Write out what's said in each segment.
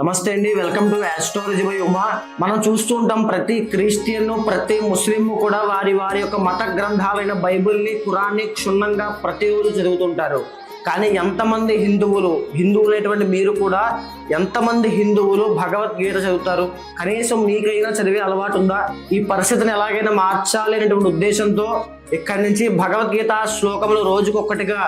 నమస్తే అండి welcome to astrology by Uma మనం చూస్తూ ఉంటాం ప్రతి క్రిస్టియన్ ప్రతి ముస్లిం కూడా వారి వారి యొక్క మత గ్రంథాలైన బైబిల్ని కురాన్ని క్షుణ్ణంగా ప్రతిరోజు చదువుతుంటారు. కానీ ఎంతమంది హిందువులు హిందువులు అనేటువంటి మీరు కూడా ఎంతమంది హిందువులు భగవద్గీత చదువుతారు? కనీసం నీకైనా చదివే అలవాటు ఉందా? ఈ పరిస్థితిని ఎలాగైనా మార్చాలి అనేటువంటి ఉద్దేశంతో ఇక్కడి నుంచి భగవద్గీత శ్లోకములు రోజుకొక్కటిగా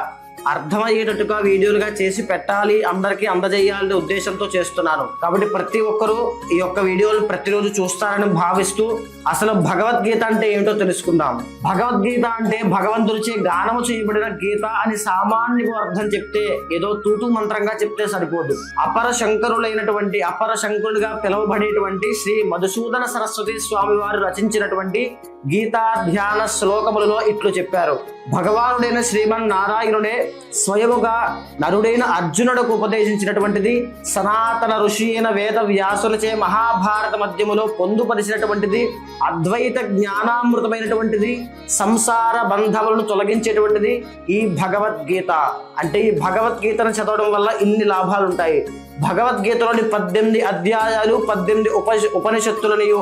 అర్థమయ్యేటట్టుగా వీడియోలుగా చేసి పెట్టాలి. అందరికీ అందజేయాలనే ఉద్దేశంతో చేస్తున్నాను కాబట్టి ప్రతి ఒక్కరూ ఈ యొక్క వీడియోలు ప్రతిరోజు చూస్తారని భావిస్తూ అసలు భగవద్గీత అంటే ఏమిటో తెలుసుకుందాం. భగవద్గీత అంటే భగవంతుడిచే గానము చేయబడిన గీత అని సామాన్య అర్థం చెప్తే ఏదో తూతు మంత్రంగా చెప్తే సరిపోదు. అపర శంకరులైనటువంటి అపర శంకరులుగా పిలువబడేటువంటి శ్రీ మధుసూదన సరస్వతి స్వామి వారు రచించినటువంటి గీతా ధ్యాన శ్లోకములలో ఇట్లు చెప్పారు. భగవానుడైన శ్రీమన్ నారాయణుడే స్వయముగా నరుడైన అర్జునుడకు ఉపదేశించినటువంటిది సనాతన ఋషి అయిన వేద వ్యాసులచే మహాభారత మధ్యములో పొందుపరిచినటువంటిది అద్వైత జ్ఞానామృతమైనటువంటిది సంసార బంధములను తొలగించేటువంటిది ఈ భగవద్గీత. అంటే ఈ భగవద్గీతను చదవడం వల్ల ఇన్ని లాభాలు ఉంటాయి భగవద్గీతలోని పద్దెనిమిది అధ్యాయాలు పద్దెనిమిది ఉప ఉపనిషత్తులనియు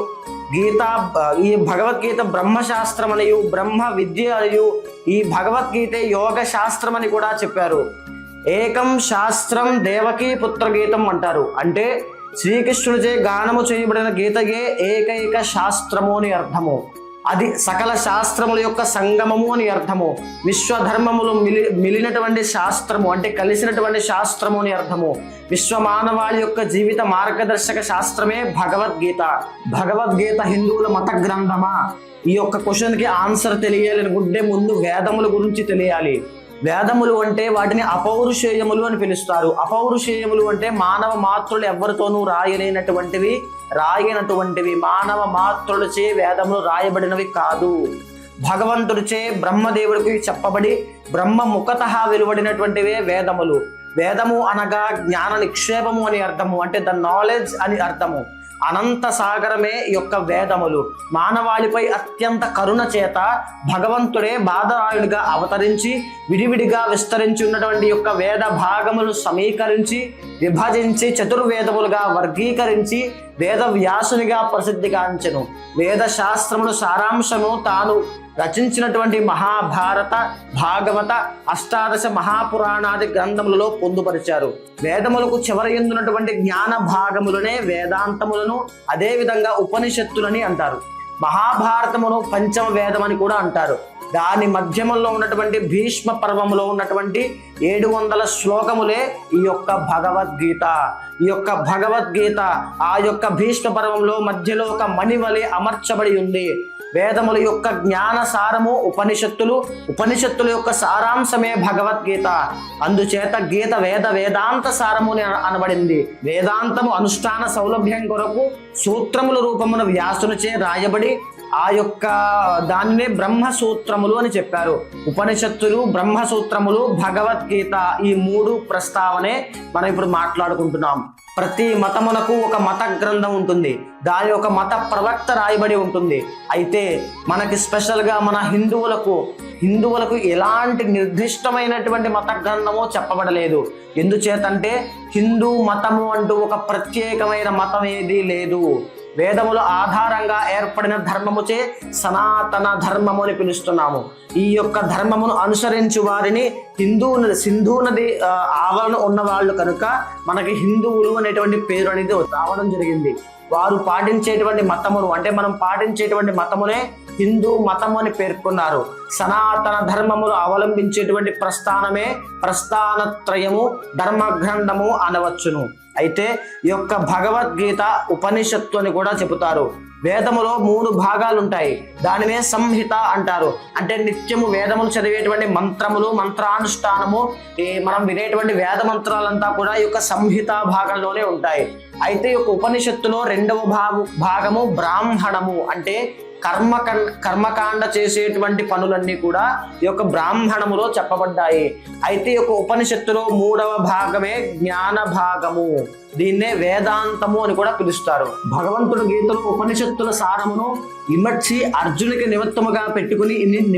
గీత ఈ భగవద్గీత బ్రహ్మశాస్త్రం అనియు బ్రహ్మ విద్య అనియు ఈ భగవద్గీత యోగ శాస్త్రం అని కూడా చెప్పారు. ఏకం శాస్త్రం దేవకీ పుత్ర గీతం అంటారు. అంటే శ్రీకృష్ణుడిచే గానము చేయబడిన గీతయే ఏకైక శాస్త్రము అని అర్థము. అది సకల శాస్త్రముల యొక్క సంగమము అని అర్థము. విశ్వధర్మములు మిలి మిలినటువంటి శాస్త్రము అంటే కలిసినటువంటి శాస్త్రము అని అర్థము. విశ్వమానవాళి యొక్క జీవిత మార్గదర్శక శాస్త్రమే భగవద్గీత. భగవద్గీత హిందువుల మత గ్రంథమా? ఈ యొక్క క్వశ్చన్కి ఆన్సర్ తెలియాలనుకుంటే ముందు వేదముల గురించి తెలియాలి. వేదములు అంటే వాటిని అపౌరుషేయములు అని పిలుస్తారు. అపౌరుషేయములు అంటే మానవ మాతృలు ఎవరితోనూ రాయలేనటువంటివి రాయనటువంటివి. మానవ మాతృలచే వేదములు రాయబడినవి కాదు. భగవంతుడిచే బ్రహ్మదేవుడికి చెప్పబడి బ్రహ్మ ముఖత వెలువడినటువంటివే వేదములు. వేదము అనగా జ్ఞాన నిక్షేపము అని అర్థము అంటే ద నాలెడ్జ్ అని అర్థము. అనంత సాగరమే యొక్క వేదములు. మానవాళిపై అత్యంత కరుణ చేత భగవంతుడే బాధరాయుడిగా అవతరించి విడివిడిగా విస్తరించి ఉన్నటువంటి యొక్క వేద భాగములు సమీకరించి విభజించి చతుర్వేదములుగా వర్గీకరించి వేద వ్యాసునిగా ప్రసిద్ధిగాంచెను వేద శాస్త్రములు సారాంశము తాను రచించినటువంటి మహాభారత భాగవత అష్టాదశ మహాపురాణాది గ్రంథములలో పొందుపరిచారు. వేదములకు చివరి ఎందున్నటువంటి జ్ఞాన భాగములనే వేదాంతములను అదేవిధంగా ఉపనిషత్తులని అంటారు. మహాభారతమును పంచమ వేదం అని కూడా అంటారు. దాని మధ్యమంలో ఉన్నటువంటి భీష్మ పర్వములో ఉన్నటువంటి ఏడు వందల శ్లోకములే ఈ యొక్క భగవద్గీత. ఈ యొక్క భగవద్గీత ఆ యొక్క భీష్మ పర్వంలో మధ్యలో ఒక మణివలి అమర్చబడి ఉంది. వేదముల యొక్క జ్ఞాన సారము ఉపనిషత్తులు ఉపనిషత్తుల యొక్క సారాంశమే భగవద్గీత. అందుచేత గీత వేద వేదాంత సారము అని అనబడింది. వేదాంతము అనుష్ఠాన సౌలభ్యం కొరకు సూత్రముల రూపమున వ్యాసునిచే రాయబడి ఆ యొక్క దానినే బ్రహ్మసూత్రములు అని చెప్పారు. ఉపనిషత్తులు బ్రహ్మసూత్రములు భగవద్గీత ఈ మూడు ప్రస్తావనే మనం ఇప్పుడు మాట్లాడుకుంటున్నాం. ప్రతి మతమునకు ఒక మత గ్రంథం ఉంటుంది. దాని ఒక మత ప్రవక్త రాయబడి ఉంటుంది. అయితే మనకి స్పెషల్గా మన హిందువులకు హిందువులకు ఎలాంటి నిర్దిష్టమైనటువంటి మత గ్రంథమో చెప్పబడలేదు. ఎందుచేతంటే హిందూ మతము అంటూ ఒక ప్రత్యేకమైన మతం ఏదీ లేదు. వేదముల ఆధారంగా ఏర్పడిన ధర్మముచే సనాతన ధర్మము అని పిలుస్తున్నాము. ఈ యొక్క ధర్మమును అనుసరించు వారిని హిందూ నది సింధు నది ఆవరణ ఉన్న వాళ్ళు కనుక మనకి హిందువులు అనేటువంటి పేరు అనేది రావడం జరిగింది. వారు పాటించేటువంటి మతమును అంటే మనం పాటించేటువంటి మతమునే హిందూ మతము అని పేర్కొన్నారు. సనాతన ధర్మములు అవలంబించేటువంటి ప్రస్థానమే ప్రస్థానత్రయము ధర్మగ్రంథము అనవచ్చును. అయితే ఈ యొక్క భగవద్గీత ఉపనిషత్తు అని కూడా చెబుతారు. వేదములో మూడు భాగాలు ఉంటాయి దానినే సంహిత అంటారు. అంటే నిత్యము వేదములు చదివేటువంటి మంత్రములు మంత్రానుష్ఠానము ఈ మనం వినేటువంటి వేద మంత్రాలంతా కూడా ఈ యొక్క సంహిత భాగంలోనే ఉంటాయి. అయితే ఈ యొక్క ఉపనిషత్తులో రెండవ భాగు భాగము బ్రాహ్మణము. అంటే కర్మ కర్మకాండ చేసేటువంటి పనులన్నీ కూడా ఈ యొక్క బ్రాహ్మణములో చెప్పబడ్డాయి. అయితే ఈ యొక్క ఉపనిషత్తులో మూడవ భాగమే జ్ఞాన భాగము. దీన్నే వేదాంతము అని కూడా పిలుస్తారు. భగవంతుడు గీతలో ఉపనిషత్తుల సారమును ఇమర్చి అర్జునికి నిమిత్తముగా పెట్టుకుని ని-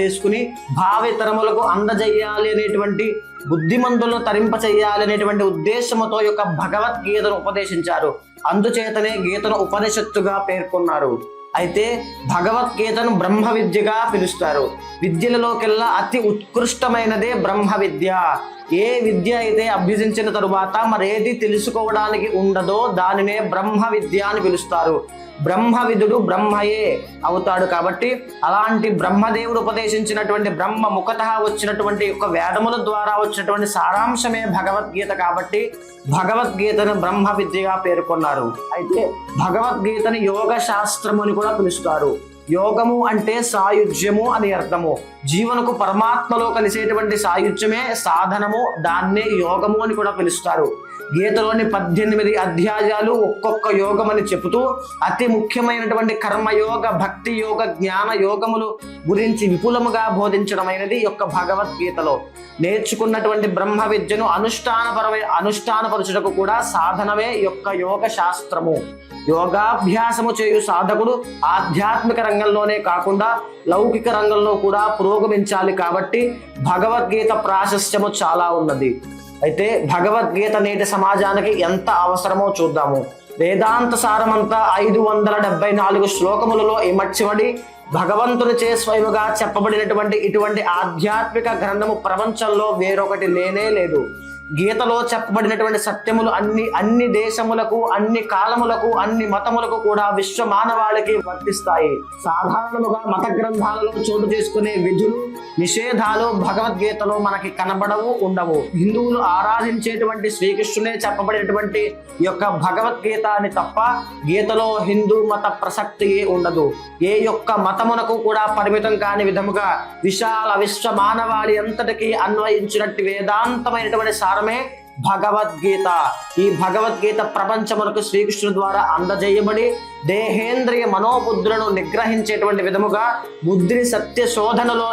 చేసుకుని భావితరములకు అందజేయాలి అనేటువంటి బుద్ధిమంతులను తరింప చేయాలనేటువంటి ఉద్దేశంతో యొక్క భగవద్గీతను ఉపదేశించారు. అందుచేతనే గీతను ఉపనిషత్తుగా పేర్కొన్నారు. అయితే భగవద్గీతను బ్రహ్మ విద్యగా పిలుస్తారు. విద్యలలోకెల్లా అతి ఉత్కృష్టమైనదే బ్రహ్మ విద్య. ఏ విద్య అయితే అభ్యసించిన తరువాత మరేది తెలుసుకోవడానికి ఉండదో దానినే బ్రహ్మ విద్య అని పిలుస్తారు. బ్రహ్మవిదుడు బ్రహ్మయే అవుతాడు కాబట్టి అలాంటి బ్రహ్మదేవుడు ఉపదేశించినటువంటి బ్రహ్మ ముఖత వచ్చినటువంటి యొక్క వేదముల ద్వారా వచ్చినటువంటి సారాంశమే భగవద్గీత కాబట్టి భగవద్గీతను బ్రహ్మ విద్యగా పేర్కొన్నారు. అయితే భగవద్గీతని యోగ శాస్త్రము అని కూడా పిలుస్తారు. యోగము అంటే సాయుధ్యము అని అర్థము. జీవనకు పరమాత్మలో కలిసేటువంటి సాయుధ్యమే సాధనము దాన్నే యోగము అని కూడా పిలుస్తారు. గీతలోని పద్దెనిమిది అధ్యాయాలు ఒక్కొక్క యోగం అని చెబుతూ అతి ముఖ్యమైనటువంటి కర్మయోగ భక్తి యోగ జ్ఞాన యోగములు గురించి విపులముగా బోధించడమైనది యొక్క భగవద్గీతలో. నేర్చుకున్నటువంటి బ్రహ్మ విద్యను అనుష్ఠానపరమై అనుష్ఠానపరచుటకు కూడా సాధనమే యొక్క యోగ శాస్త్రము యోగాభ్యాసము చేయు సాధకుడు ఆధ్యాత్మిక రంగం రంగంలోనే కాకుండా లౌకిక రంగంలో కూడా పురోగమించాలి కాబట్టి భగవద్గీత ప్రాశస్త్యము చాలా ఉన్నది. అయితే భగవద్గీత నేటి సమాజానికి ఎంత అవసరమో చూద్దాము. వేదాంత సారమంతా ఐదు వందల డెబ్బై నాలుగు శ్లోకములలో ఇమర్చిబడి భగవంతుని చే స్వయముగా చెప్పబడినటువంటి ఇటువంటి ఆధ్యాత్మిక గ్రంథము ప్రపంచంలో వేరొకటి లేనే లేదు. గీతలో చెప్పబడినటువంటి సత్యములు అన్ని అన్ని దేశములకు అన్ని కాలములకు అన్ని మతములకు కూడా విశ్వ మానవాళికి వర్తిస్తాయి. సాధారణముగా మత గ్రంథాలలో చోటు చేసుకునే విధులు నిషేధాలు భగవద్గీతలో మనకి కనబడవు ఉండవు. హిందువులు ఆరాధించేటువంటి శ్రీకృష్ణునే చెప్పబడినటువంటి యొక్క భగవద్గీత అని తప్ప గీతలో హిందూ మత ప్రసక్తి ఉండదు. ఏ యొక్క మతమునకు కూడా పరిమితం కాని విధముగా విశాల విశ్వ మానవాళి అంతటికి అన్వయించినట్టు వేదాంతమైనటువంటి సారమే భగవద్గీత ఈ భగవద్గీత ప్రపంచమునకు శ్రీకృష్ణుడు ద్వారా అందజేయబడి దేహేంద్రియ మనోబుద్ధులను నిగ్రహించేటువంటి విధముగా బుద్ధిని సత్య శోధనలో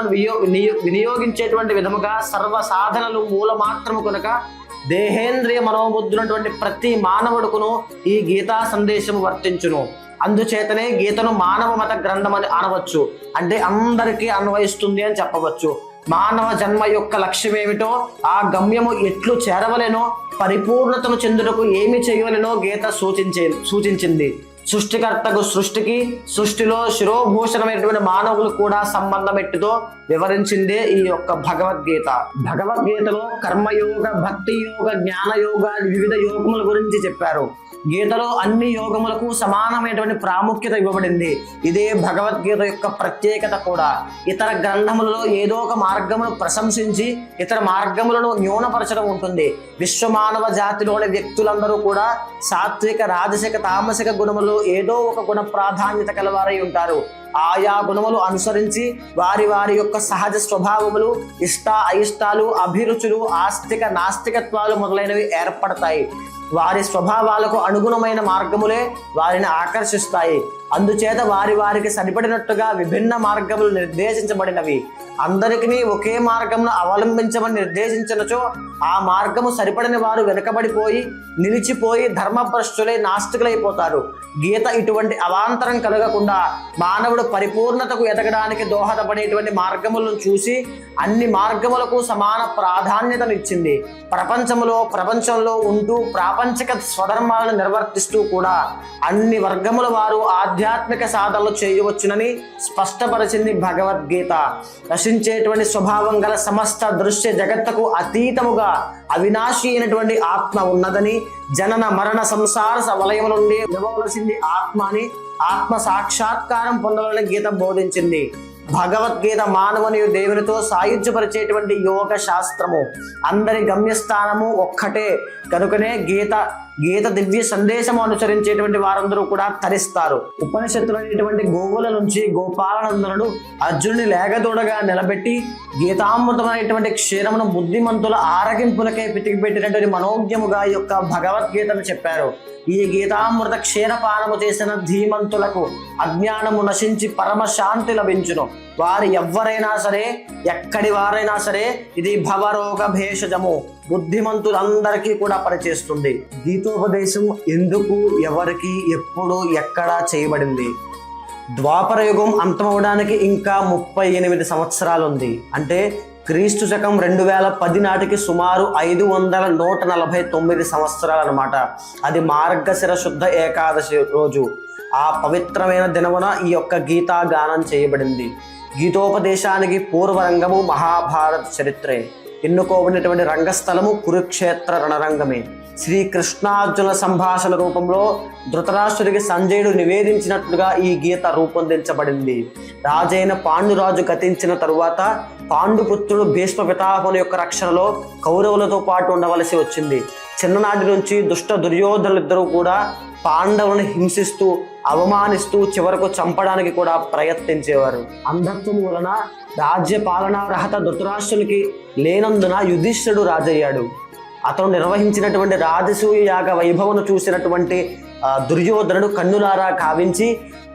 వినియోగించేటువంటి విధముగా సర్వ సాధనలు మూల మాత్రము కనుక దేహేంద్రియ మనోబుద్ధులటువంటి ప్రతి మానవుడుకును ఈ గీతా సందేశము వర్తించును. అందుచేతనే గీతను మానవ మత గ్రంథం అని అనవచ్చు. అంటే అందరికీ అన్వయిస్తుంది అని చెప్పవచ్చు. మానవ జన్మ యొక్క లక్ష్యం ఏమిటో ఆ గమ్యము ఎట్లు చేరవలెనో పరిపూర్ణతను చెందుటకు ఏమి చేయవలెనో గీత సూచించే సూచించింది. సృష్టికర్తకు సృష్టికి సృష్టిలో శిరోభూషణమైనటువంటి మానవులు కూడా సంబంధం ఎట్టుతో వివరించిందే ఈ యొక్క భగవద్గీత. భగవద్గీతలో కర్మయోగ భక్తి యోగ జ్ఞాన యోగ వివిధ యోగముల గురించి చెప్పారు. గీతలో అన్ని యోగములకు సమానమైనటువంటి ప్రాముఖ్యత ఇవ్వబడింది. ఇదే భగవద్గీత యొక్క ప్రత్యేకత కూడా. ఇతర గ్రంథములలో ఏదో ఒక మార్గమును ప్రశంసించి ఇతర మార్గములను న్యూనపరచడం ఉంటుంది. విశ్వమానవ జాతిలోని వ్యక్తులందరూ కూడా సాత్విక రాజసిక తామసిక గుణములు ఏదో ఒక గుణ ప్రాధాన్యత కలవారై ఉంటారు. ఆయా గుణములు అనుసరించి వారి వారి యొక్క సహజ స్వభావములు ఇష్ట అయిష్టాలు అభిరుచులు ఆస్తిక నాస్తికత్వాలు మొదలైనవి ఏర్పడతాయి. వారి స్వభావాలకు అనుగుణమైన మార్గములే వారిని ఆకర్షిస్తాయి. అందుచేత వారి వారికి సరిపడినట్టుగా విభిన్న మార్గములు నిర్దేశించబడినవి. అందరికీ ఒకే మార్గమును అవలంబించమని నిర్దేశించినచో ఆ మార్గము సరిపడని వారు వెనుకబడిపోయి నిలిచిపోయి ధర్మభ్రష్టులై నాస్తికులైపోతారు. గీత ఇటువంటి అవాంతరం కలగకుండా మానవుడు పరిపూర్ణతకు ఎదగడానికి దోహదపడేటువంటి మార్గములను చూసి అన్ని మార్గములకు సమాన ప్రాధాన్యతనిచ్చింది ప్రపంచములో ప్రపంచంలో ఉంటూ ప్రాపంచిక స్వధర్మాలను నిర్వర్తిస్తూ కూడా అన్ని వర్గముల వారు ఆధ్యాత్మిక సాధనలు చేయవచ్చునని స్పష్టపరిచింది భగవద్గీత. నశించేటువంటి స్వభావం గల సమస్త దృశ్య జగత్తుకు అతీతముగా అవినాశి అయినటువంటి ఆత్మ ఉన్నదని జనన మరణ సంసార వలయం నుండి నిలవలసింది ఆత్మ అని ఆత్మ సాక్షాత్కారం పొందవాలని గీత బోధించింది. భగవద్గీత మానవుని దేవునితో సాయుధ్యపరిచేటువంటి యోగ శాస్త్రము అందరి గమ్యస్థానము ఒక్కటే. కనుకనే గీత గీత దివ్య సందేశం అనుసరించేటువంటి వారందరూ కూడా తరిస్తారు. ఉపనిషత్తులు అనేటువంటి గోవుల నుంచి గోపాలనందనుడు అర్జునుని లేగదూడగా నిలబెట్టి గీతామృతమైనటువంటి క్షీరమును బుద్ధిమంతుల ఆరగింపులకే పితికి పెట్టినటువంటి మనోజ్ఞముగా ఈ యొక్క భగవద్గీతను చెప్పారు. ఈ గీతామృత క్షీరపానము చేసిన ధీమంతులకు అజ్ఞానము నశించి పరమశాంతి లభించును. వారు ఎవ్వరైనా సరే ఎక్కడి వారైనా సరే ఇది భవరోగ భేషజము. బుద్ధిమంతులందరికీ కూడా పనిచేస్తుంది. గీతోపదేశం ఎందుకు ఎవరికి ఎప్పుడు ఎక్కడ చేయబడింది? ద్వాపర యుగం అంతమవడానికి ఇంకా ముప్పై ఎనిమిది సంవత్సరాలు ఉంది అంటే క్రీస్తు శకం రెండు వేల పది నాటికి సుమారు ఐదు వందల నూట నలభై తొమ్మిది సంవత్సరాలు అనమాట అది మార్గశిర శుద్ధ ఏకాదశి రోజు. ఆ పవిత్రమైన దినమున ఈ యొక్క గీతా గానం చేయబడింది. గీతోపదేశానికి పూర్వరంగము మహాభారత చరిత్రే. ఎన్నుకోబడినటువంటి రంగస్థలము కురుక్షేత్ర రణరంగమే. శ్రీకృష్ణార్జున సంభాషణ రూపంలో ధృతరాష్ట్రుడికి సంజయుడు నివేదించినట్లుగా ఈ గీత రూపొందించబడింది. రాజైన పాండురాజు గతించిన తరువాత పాండుపుత్రుడు భీష్మ పితామహుని యొక్క రక్షణలో కౌరవులతో పాటు ఉండవలసి వచ్చింది. చిన్ననాటి నుంచి దుష్ట దుర్యోధనులిద్దరూ కూడా పాండవులను హింసిస్తూ అవమానిస్తూ చివరకు చంపడానికి కూడా ప్రయత్నించేవారు. అంధత్వం వలన రాజ్య పాలనార్హత ధృతరాష్ట్రునికి లేనందున యుధిష్ఠుడు రాజయ్యాడు. అతను నిర్వహించినటువంటి రాజసూయ యాగ వైభవను చూసినటువంటి దుర్యోధనుడు కన్నులారా కావించి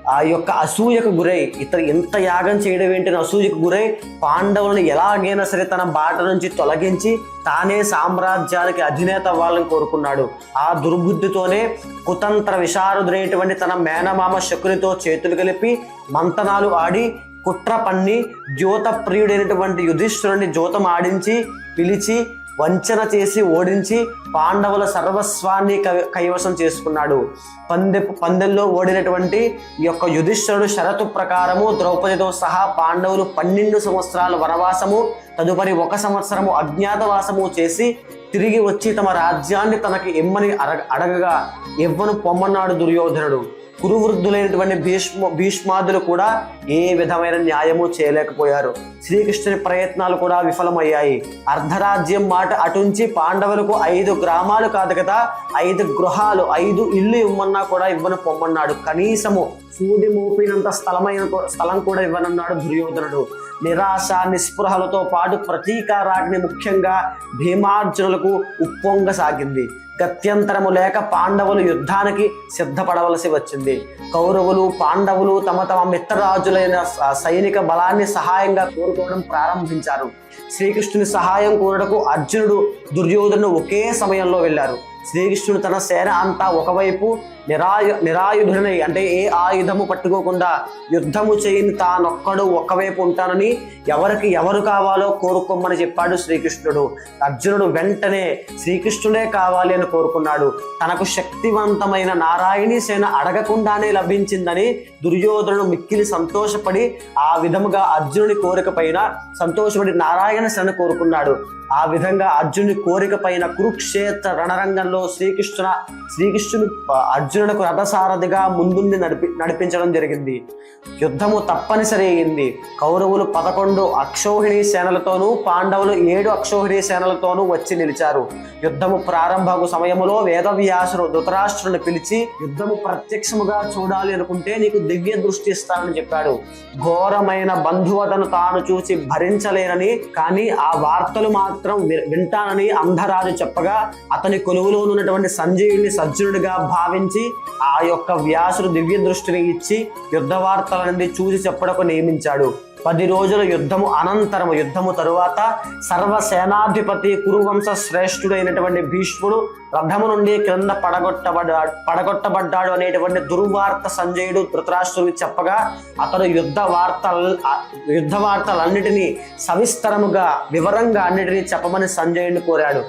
ఆ యొక్క అసూయకు గురై ఇతను ఎంత యాగం చేయడం ఏంటి అసూయకు గురై పాండవులను ఎలాగైనా సరే తన బాట నుంచి తొలగించి తానే సామ్రాజ్యానికి అధినేత అవ్వాలని కోరుకున్నాడు. ఆ దుర్బుద్ధితోనే కుతంత్ర విశారదుడైనటువంటి తన మేనమామ శకునితో చేతులు కలిపి మంతనాలు ఆడి కుట్ర పన్ని జ్యోత ప్రియుడైనటువంటి యుధిష్ఠురుని జ్యోతం ఆడించి పిలిచి వంచన చేసి ఓడించి పాండవుల సర్వస్వాన్ని కై- కైవసం చేసుకున్నాడు. పందె పందెల్లో ఓడినటువంటి ఈ యొక్క యుధిష్ఠుడు షరతు ప్రకారము ద్రౌపదితో సహా పాండవులు పన్నెండు సంవత్సరాల వనవాసము తదుపరి ఒక సంవత్సరము అజ్ఞాతవాసము చేసి తిరిగి వచ్చి తమ రాజ్యాన్ని తనకి ఇమ్మని అడగ అడగగా ఇవ్వను పొమ్మన్నాడు దుర్యోధనుడు. కురువృద్ధులైనటువంటి భీష్మ భీష్మాదులు కూడా ఏ విధమైన న్యాయము చేయలేకపోయారు. శ్రీకృష్ణుని ప్రయత్నాలు కూడా విఫలమయ్యాయి. అర్ధరాజ్యం మాట అటుంచి పాండవులకు ఐదు గ్రామాలు కాదు కదా ఐదు గృహాలు ఐదు ఇల్లు ఇవ్వమన్నా కూడా ఇవ్వను పొమ్మన్నాడు. కనీసము సూది మోపినంత స్థలమైన స్థలం కూడా ఇవ్వనన్నాడు దుర్యోధనుడు. నిరాశ నిస్పృహలతో పాటు ప్రతీకారాగ్ని ముఖ్యంగా భీమార్జునులకు ఉప్పొంగసాగింది. గత్యంతరము లేక పాండవులు యుద్ధానికి సిద్ధపడవలసి వచ్చింది. కౌరవులు పాండవులు తమ తమ మిత్రరాజులైన సైనిక బలాన్ని సహాయంగా కోరుకోవడం ప్రారంభించారు. శ్రీకృష్ణుని సహాయం కోరడకు అర్జునుడు దుర్యోధను ఒకే సమయంలో వెళ్ళారు. శ్రీకృష్ణుడు తన సేన అంతా ఒకవైపు నిరాయు నిరాయుధుడిని అంటే ఏ ఆయుధము పట్టుకోకుండా యుద్ధము చేయని తానొక్కడు ఒక్కవైపు ఉంటానని ఎవరికి ఎవరు కావాలో కోరుకోమని చెప్పాడు శ్రీకృష్ణుడు. అర్జునుడు వెంటనే శ్రీకృష్ణుడే కావాలి అని కోరుకున్నాడు. తనకు శక్తివంతమైన నారాయణి సేన అడగకుండానే లభించిందని దుర్యోధనుడు మిక్కిలి సంతోషపడి ఆ విధముగా అర్జునుడి కోరిక పైన సంతోషపడి నారాయణ సేన కోరుకున్నాడు. ఆ విధంగా అర్జునుడి కోరిక పైన కురుక్షేత్ర రణరంగంలో శ్రీకృష్ణ శ్రీకృష్ణుడు ఆ, అర్జునుడికి రథసారథిగా ముందుండి నడిపి నడిపించడం జరిగింది. యుద్ధము తప్పనిసరి అయింది. కౌరవులు పదకొండు అక్షౌహిణి సేనలతోనూ పాండవులు ఏడు అక్షౌహిణి సేనలతోనూ వచ్చి నిలిచారు. యుద్ధము ప్రారంభకు సమయములో వేదవ్యాసుడు ధృతరాష్ట్రుని పిలిచి యుద్ధము ప్రత్యక్షముగా చూడాలి అనుకుంటే నీకు దివ్య దృష్టి ఇస్తానని చెప్పాడు. ఘోరమైన బంధువతను తాను చూసి భరించలేనని కానీ ఆ వార్తలు మాత్రం మాత్రం వింటానని అంధరాజు చెప్పగా అతని కొలువులో ఉన్నటువంటి సంజయుడిని సజ్జనుడిగా భావించి ఆ యొక్క వ్యాసుడు దివ్య దృష్టిని ఇచ్చి యుద్ధ వార్తల నుండి చూసి చెప్పడకు నియమించాడు. పది రోజుల యుద్ధము అనంతరము. యుద్ధము తరువాత సర్వసేనాధిపతి కురువంశ శ్రేష్ఠుడైనటువంటి భీష్ముడు రథము నుండి క్రింద పడగొట్టబడ్డాడు పడగొట్టబడ్డాడు అనేటువంటి దుర్వార్త సంజయుడు ధృతరాష్ట్రుడికి చెప్పగా అతడు యుద్ధ వార్త యుద్ధ వార్తలన్నిటినీ సవిస్తరముగా వివరంగా అన్నిటినీ చెప్పమని సంజయుడిని కోరాడు.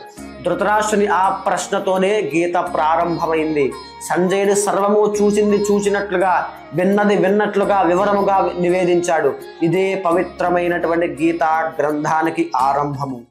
ధృతరాష్ట్రుని ఆ ప్రశ్నతోనే గీత ప్రారంభమైంది. సంజయుడు సర్వము చూసింది చూచినట్లుగా విన్నది విన్నట్లుగా వివరముగా నివేదించాడు. ఇదే పవిత్రమైనటువంటి గీత గ్రంథానికి ఆరంభము.